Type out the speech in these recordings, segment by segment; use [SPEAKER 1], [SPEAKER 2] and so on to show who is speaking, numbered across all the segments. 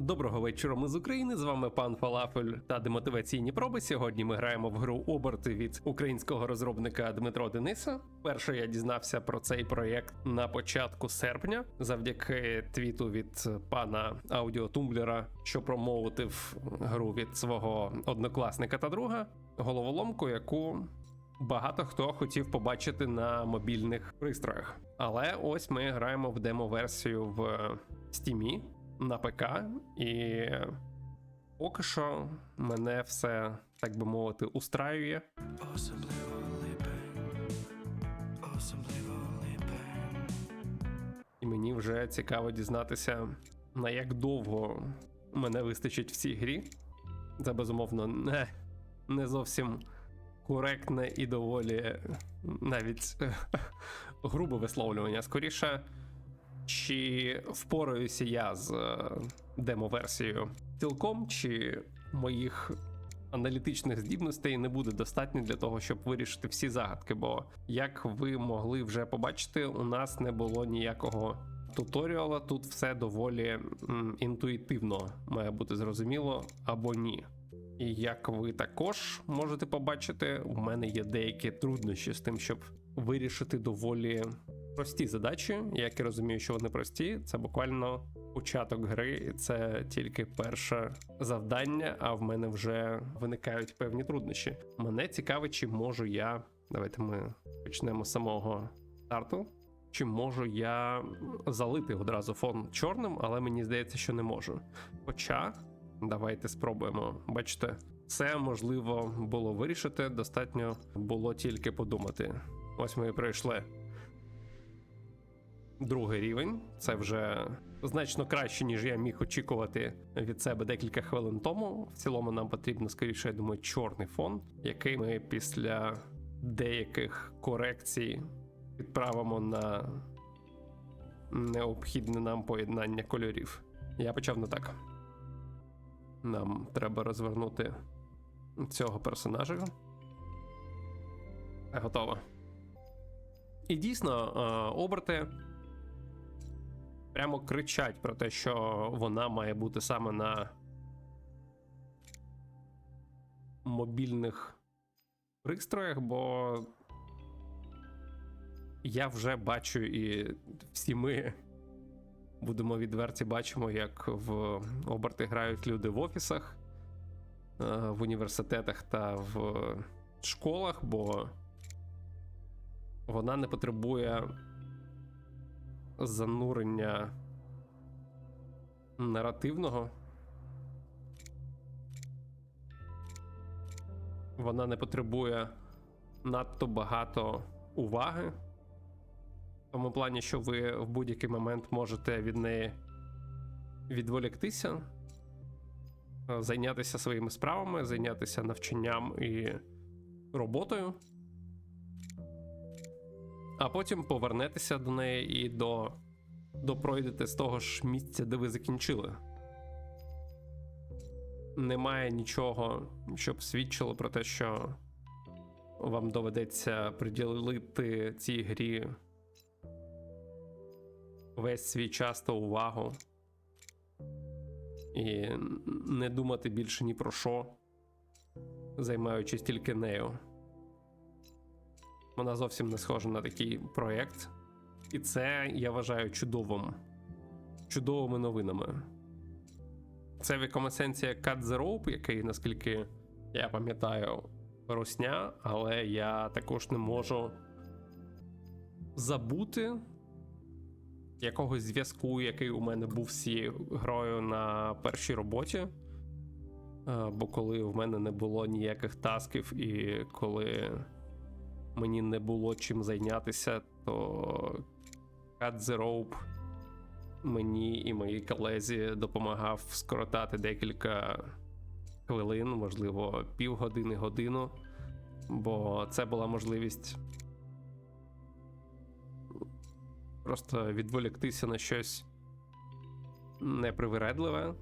[SPEAKER 1] Доброго вечора, ми з України. З вами пан Фалафель та демотиваційні проби. Сьогодні ми граємо в гру оберти від українського розробника Дмитро Дениса. Перше я дізнався про цей проєкт на початку серпня, завдяки твіту від пана аудіотумблера, що промовитив гру від свого однокласника та друга, головоломку, яку багато хто хотів побачити на мобільних пристроях. Але ось ми граємо в демо-версію в Стімі на ПК, і поки що мене все, так би мовити, устраює. І мені вже цікаво дізнатися, на як довго мене вистачить в цій грі. Це безумовно не, не зовсім коректне і доволі навіть грубе висловлювання. Скоріше, чи впораюся я з е, демо-версією цілком, чи моїх аналітичних здібностей не буде достатньо для того, щоб вирішити всі загадки. Бо, як ви могли вже побачити, у нас не було ніякого туторіала. Тут все доволі м, інтуїтивно має бути зрозуміло або ні. І як ви також можете побачити, у мене є деякі труднощі з тим, щоб вирішити доволі прості задачі. Як я розумію, що вони прості, це буквально початок гри, і це тільки перше завдання. А в мене вже виникають певні труднощі. Мене цікавить, чи можу я. Давайте ми почнемо з самого старту. Чи можу я залити одразу фон чорним, але мені здається, що не можу. Хоча, давайте спробуємо. Бачите, це можливо було вирішити. Достатньо було тільки подумати. Ось ми і пройшли другий рівень. Це вже значно краще, ніж я міг очікувати від себе декілька хвилин тому. В цілому нам потрібно скоріше, я думаю, чорний фон, який ми після деяких корекцій відправимо на необхідне нам поєднання кольорів. Я почав не так. Нам треба розвернути цього персонажа. Готово. І дійсно, е, оберти прямо кричать про те, що вона має бути саме на мобільних пристроях, бо я вже бачу, і всі ми будемо відверті, бачимо, як в оберти грають люди в офісах, е, в університетах та в школах, бо вона не потребує занурення наративного. Вона не потребує надто багато уваги. В тому плані, що ви в будь-який момент можете від неї відволіктися, е, зайнятися своїми справами, зайнятися навчанням і роботою а потім повернетеся до неї і до, допройдете з того ж місця, де ви закінчили. Немає нічого, щоб свідчило про те, що вам доведеться приділити цій грі весь свій час та увагу і не думати більше ні про що, займаючись тільки нею. Вона зовсім не схожа на такий проєкт. І це я вважаю чудовим, чудовими новинами. Це в якомусь сенсі Cut the Rope, який, наскільки я пам'ятаю, русня, але я також не можу забути якогось зв'язку, який у мене був з цією грою на першій роботі. Е, Бо коли в мене не було ніяких тасків, і коли мені не було чим зайнятися, то Cut the Rope мені і моїй колезі допомагав скоротати декілька хвилин, можливо, півгодини, годину. Бо це була можливість просто відволіктися на щось непривередливе,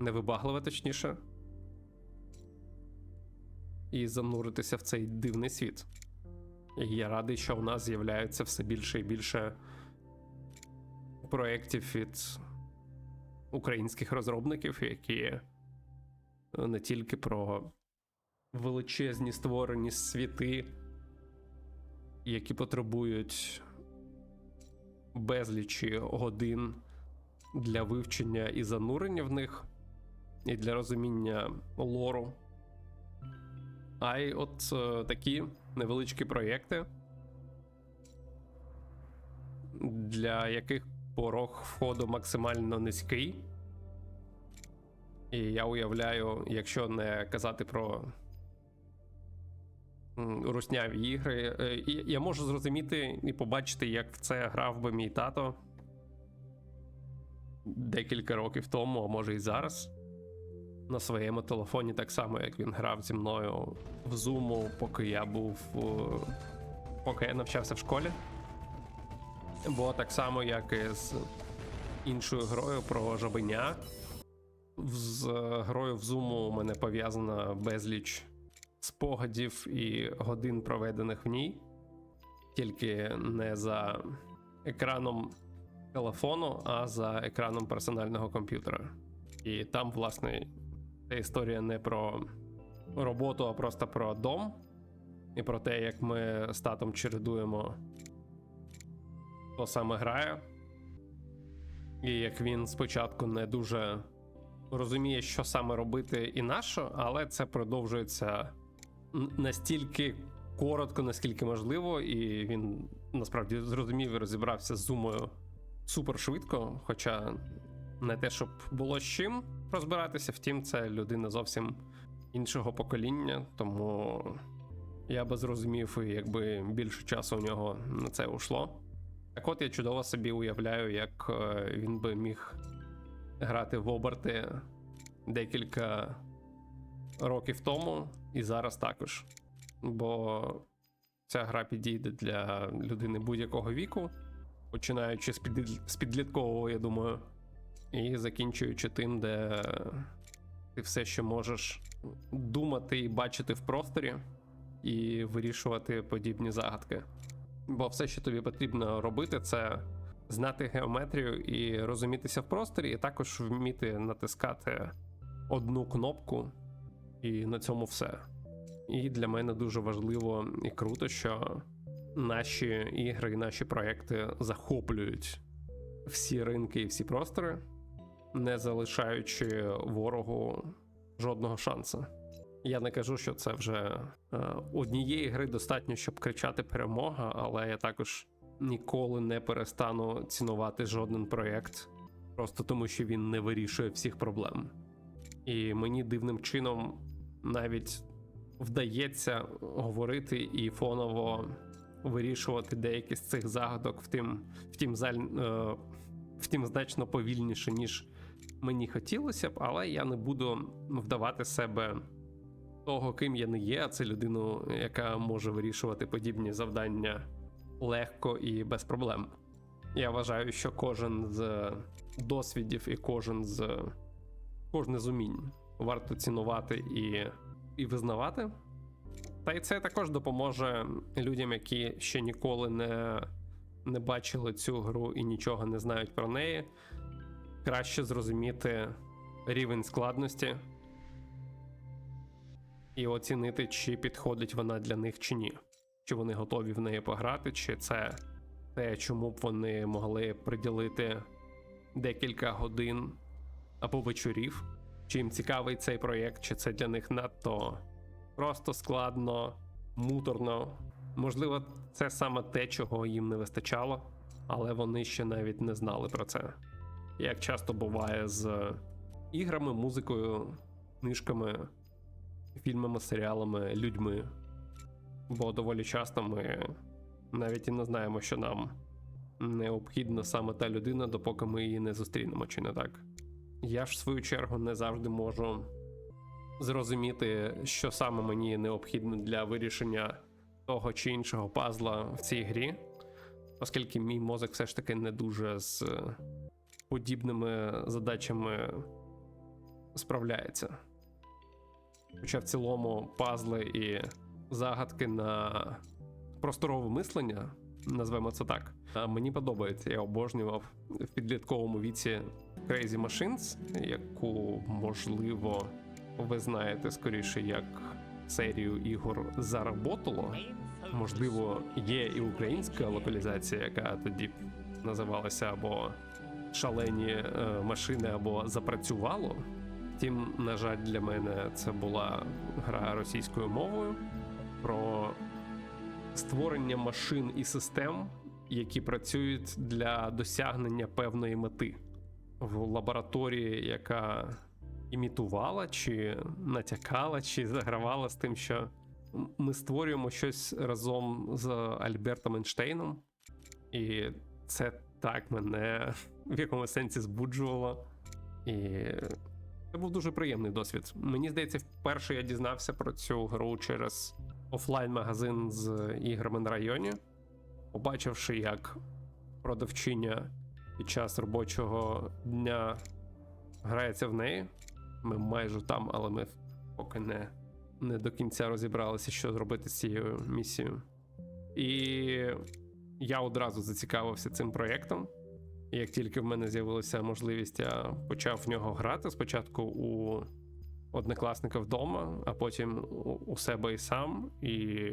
[SPEAKER 1] невибагливе, точніше, і зануритися в цей дивний світ. І я радий, що в нас з'являється все більше і більше проєктів від українських розробників, які не тільки про величезні створені світи, які потребують безлічі годин для вивчення і занурення в них, і для розуміння лору. А й от е, такі невеличкі проєкти, для яких порог входу максимально низький. І я уявляю, якщо не казати про русняві ігри, е, я можу зрозуміти і побачити, як в це грав би мій тато декілька років тому, а може і зараз. На своєму телефоні, так само, як він грав зі мною в Zoom, поки я був. е, поки я навчався в школі. Бо так само, як і з іншою грою про жабеня. З грою в Zoom у мене пов'язана безліч спогадів і годин, проведених в ній, тільки не за екраном телефону, а за екраном персонального комп'ютера. І там, власне, ця історія не про роботу, а просто про дом, і про те, як ми з татом чередуємо, хто саме грає, і як він спочатку не дуже розуміє, що саме робити і на але це продовжується настільки коротко, наскільки можливо, і він насправді зрозумів і розібрався з зумою супер швидко. Хоча не те, щоб було з чим розбиратися, втім, це людина зовсім іншого покоління, тому я би зрозумів, якби більше часу у нього на це ушло. Так от я чудово собі уявляю, як е, він би міг грати в оберти декілька років тому і зараз також. Бо ця гра підійде для людини будь-якого віку, починаючи з підліткового, я думаю, і закінчуючи тим, де ти все ще можеш думати і бачити в просторі, і вирішувати подібні загадки. Бо все, що тобі потрібно робити, це знати геометрію і розумітися в просторі, і також вміти натискати одну кнопку, і на цьому все. І для мене дуже важливо і круто, що наші ігри і наші проекти захоплюють всі ринки і всі простори, не залишаючи ворогу жодного шансу. Я не кажу, що це вже е, однієї гри достатньо, щоб кричати перемога, але я також ніколи не перестану цінувати жоден проєкт, просто тому що він не вирішує всіх проблем. І мені дивним чином навіть вдається говорити і фоново вирішувати деякі з цих загадок, втім, втім, заль, е, втім значно повільніше, ніж мені хотілося б, але я не буду вдавати себе того, ким я не є, а це людину, яка може вирішувати подібні завдання легко і без проблем. Я вважаю, що кожен з досвідів і кожен з кожне з умінь варто цінувати і, і визнавати. Та й це також допоможе людям, які ще ніколи не, не бачили цю гру і нічого не знають про неї, краще зрозуміти рівень складності і оцінити, чи підходить вона для них чи ні. Чи вони готові в неї пограти, чи це те, чому б вони могли приділити декілька годин або вечорів, чи їм цікавий цей проєкт, чи це для них надто просто складно, муторно. Можливо, це саме те, чого їм не вистачало, але вони ще навіть не знали про це. Як часто буває з іграми, музикою, книжками, фільмами, серіалами, людьми. Бо доволі часто ми навіть і не знаємо, що нам необхідна саме та людина, допоки ми її не зустрінемо, чи не так. Я ж в свою чергу не завжди можу зрозуміти, що саме мені необхідно для вирішення того чи іншого пазла в цій грі, оскільки мій мозок все ж таки не дуже з подібними задачами справляється. Хоча в цілому пазли і загадки на просторове мислення, назвемо це так, мені подобається. Я обожнював в підлітковому віці Crazy Machines, яку, можливо, ви знаєте скоріше як серію ігор Заработало. Можливо, є і українська локалізація, яка тоді називалася або Шалені е, машини, або Запрацювало. Втім, на жаль, для мене це була гра російською мовою про створення машин і систем, які працюють для досягнення певної мети в лабораторії, яка імітувала, чи натякала, чи загравала з тим, що ми створюємо щось разом з Альбертом Ейнштейном, і це так мене в якомусь сенсі збуджувало. І це був дуже приємний досвід. Мені здається, вперше я дізнався про цю гру через офлайн-магазин з іграми на районі, побачивши, як продавчиня під час робочого дня грається в неї. Ми майже там, але ми поки не, не до кінця розібралися, що зробити з цією місією. І я одразу зацікавився цим проєктом. Як тільки в мене з'явилася можливість, я почав в нього грати спочатку у однокласника вдома, а потім у себе і сам. І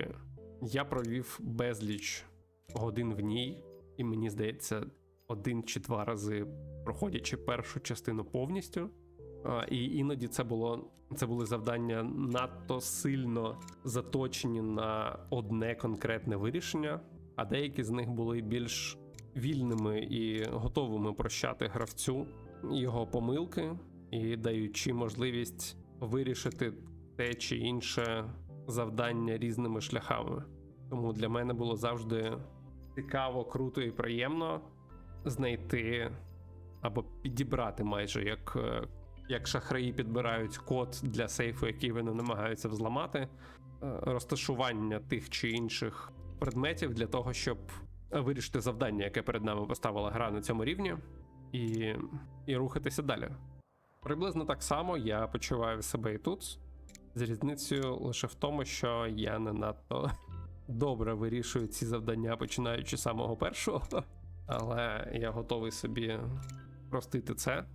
[SPEAKER 1] я провів безліч годин в ній, і мені здається, один чи два рази проходячи першу частину повністю. І іноді це було це були завдання надто сильно заточені на одне конкретне вирішення, а деякі з них були більш вільними і готовими прощати гравцю його помилки і даючи можливість вирішити те чи інше завдання різними шляхами. Тому для мене було завжди цікаво, круто і приємно знайти або підібрати майже як, е, як шахраї підбирають код для сейфу, який вони намагаються взламати, е, розташування тих чи інших предметів для того, щоб вирішити завдання, яке перед нами поставила гра на цьому рівні, і, і рухатися далі. Приблизно так само я почуваю себе і тут, з різницею лише в тому, що я не надто добре вирішую ці завдання, починаючи з самого першого, але я готовий собі простити це,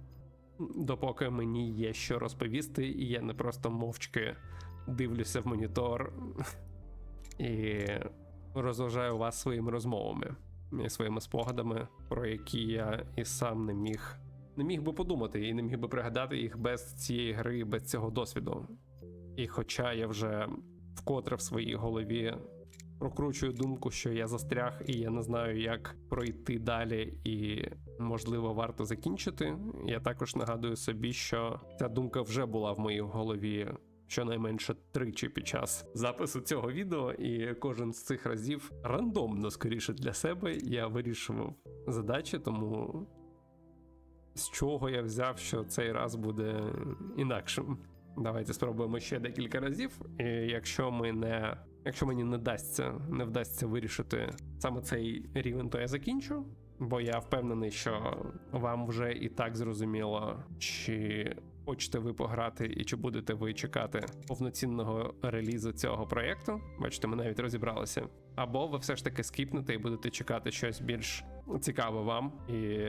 [SPEAKER 1] допоки мені є що розповісти, і я не просто мовчки дивлюся в монітор і розважаю вас своїми розмовами і своїми спогадами, про які я і сам не міг не міг би подумати і не міг би пригадати їх без цієї гри, без цього досвіду. І хоча я вже вкотре в своїй голові прокручую думку, що я застряг і я не знаю, як пройти далі, і можливо варто закінчити. Я також нагадую собі, що ця думка вже була в моїй голові щонайменше тричі під час запису цього відео, і кожен з цих разів рандомно, скоріше для себе, я вирішував задачі, тому з чого я взяв, що цей раз буде інакшим. Давайте спробуємо ще декілька разів. І якщо ми не. Якщо мені не дасться, не вдасться вирішити саме цей рівень, то я закінчу. Бо я впевнений, що вам вже і так зрозуміло, чи хочете ви пограти і чи будете ви чекати повноцінного релізу цього проєкту. Бачите, ми навіть розібралися. Або ви все ж таки скіпнете і будете чекати щось більш цікаве вам і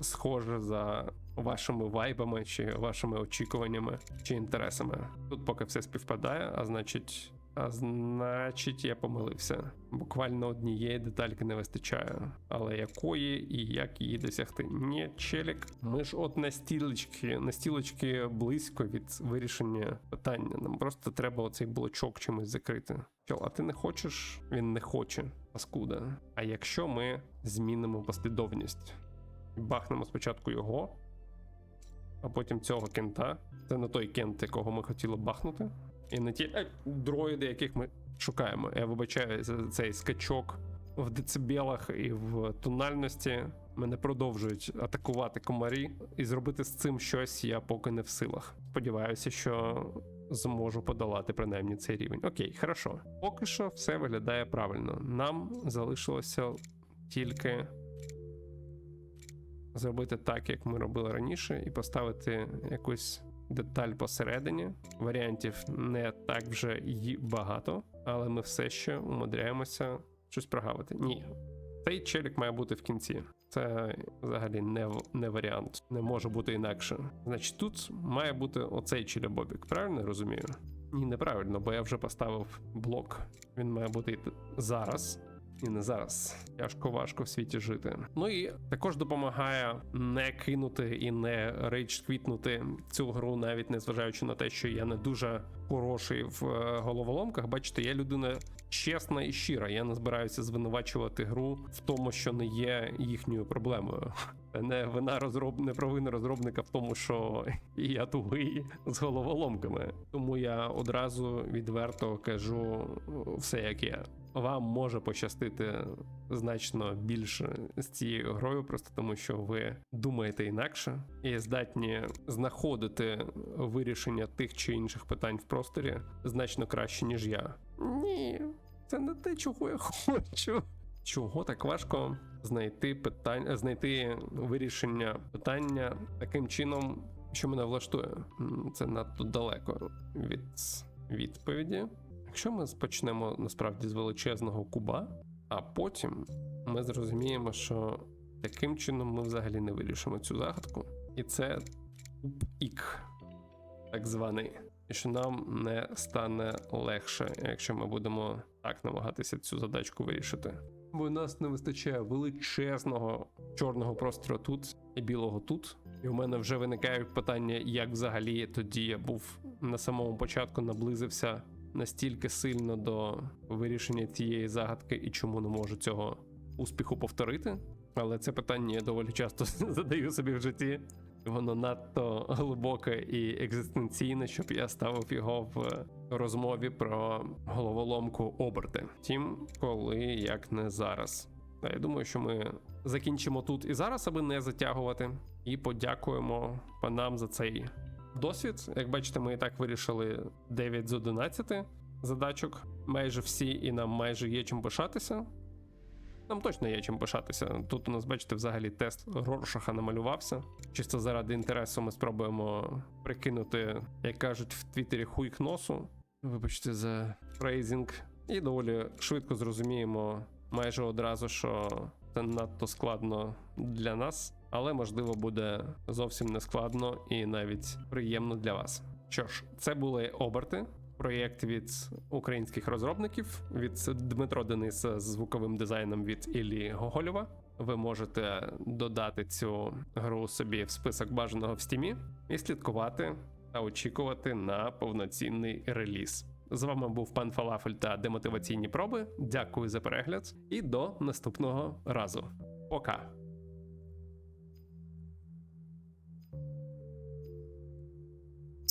[SPEAKER 1] схоже за вашими вайбами, чи вашими очікуваннями чи інтересами. Тут поки все співпадає, а значить. А значить, я помилився. Буквально однієї детальки не вистачає. Але якої і як її досягти? Ні, челік. Ми ж от на стілечки, на стілечки близько від вирішення питання. Нам просто треба оцей блочок чимось закрити. Чел, а ти не хочеш? Він не хоче, паскуда. А якщо ми змінимо послідовність, бахнемо спочатку його, а потім цього кента. Це не той кент, якого ми хотіли бахнути. І не ті дроїди, яких ми шукаємо. Я вибачаю цей скачок в децибелах і в тональності. Мене продовжують атакувати комарі, і зробити з цим щось я поки не в силах. Сподіваюся, що зможу подолати принаймні цей рівень. Окей, хорошо. Поки що все виглядає правильно. Нам залишилося тільки зробити так, як ми робили раніше, і поставити якусь деталь посередині. Варіантів не так вже й багато, але ми все ще умудряємося щось прогавити. Ні, цей челік має бути в кінці. Це взагалі не, не варіант, не може бути інакше. Значить, тут має бути оцей чилябобік, правильно розумію? Ні, неправильно, бо я вже поставив блок. Він має бути зараз. І не зараз. Тяжко важко в світі жити. Ну і також допомагає не кинути і не рейдж квітнути цю гру, навіть незважаючи на те, що я не дуже хороший в е, головоломках. Бачите, я людина чесна і щира. Я не збираюся звинувачувати гру в тому, що не є їхньою проблемою. Не вина розроб... не провина розробника в тому, що я тугий з головоломками. Тому я одразу відверто кажу все, як є. Вам може пощастити значно більше з цією грою, просто тому що ви думаєте інакше і здатні знаходити вирішення тих чи інших питань в просторі значно краще, ніж я. Ні, це не те, чого я хочу. Чого так важко знайти питання, знайти вирішення питання таким чином, що мене влаштує? Це надто далеко від відповіді. Якщо ми почнемо насправді з величезного куба, а потім ми зрозуміємо, що таким чином ми взагалі не вирішимо цю загадку, і це куб ік, так званий. І що нам не стане легше, якщо ми будемо так намагатися цю задачку вирішити. Бо у нас не вистачає величезного чорного простору тут і білого тут. І у мене вже виникають питання, як взагалі тоді я був на самому початку наблизився настільки сильно до вирішення цієї загадки і чому не можу цього успіху повторити. Але це питання я доволі часто задаю собі в житті. Воно надто глибоке і екзистенційне, щоб я ставив його в розмові про головоломку оберти. Втім, коли як не зараз. Та я думаю, що ми закінчимо тут і зараз, аби не затягувати, і подякуємо панам за цей досвід. Як бачите, ми і так вирішили 9 з 11 задачок. Майже всі, і нам майже є чим пишатися. Нам точно є чим пишатися. Тут у нас, бачите, взагалі тест Роршаха намалювався. Чисто заради інтересу ми спробуємо прикинути, як кажуть в Твіттері, хуйк носу. Вибачте за фрейзінг. І доволі швидко зрозуміємо майже одразу, що це надто складно для нас, але можливо буде зовсім не складно і навіть приємно для вас. Що ж, це були оберти. Проєкт від українських розробників від Дмитро Денис з звуковим дизайном від Іллі Гогольова. Ви можете додати цю гру собі в список бажаного в стімі і слідкувати та очікувати на повноцінний реліз. З вами був пан Фалафель та демотиваційні проби. Дякую за перегляд і до наступного разу. Пока!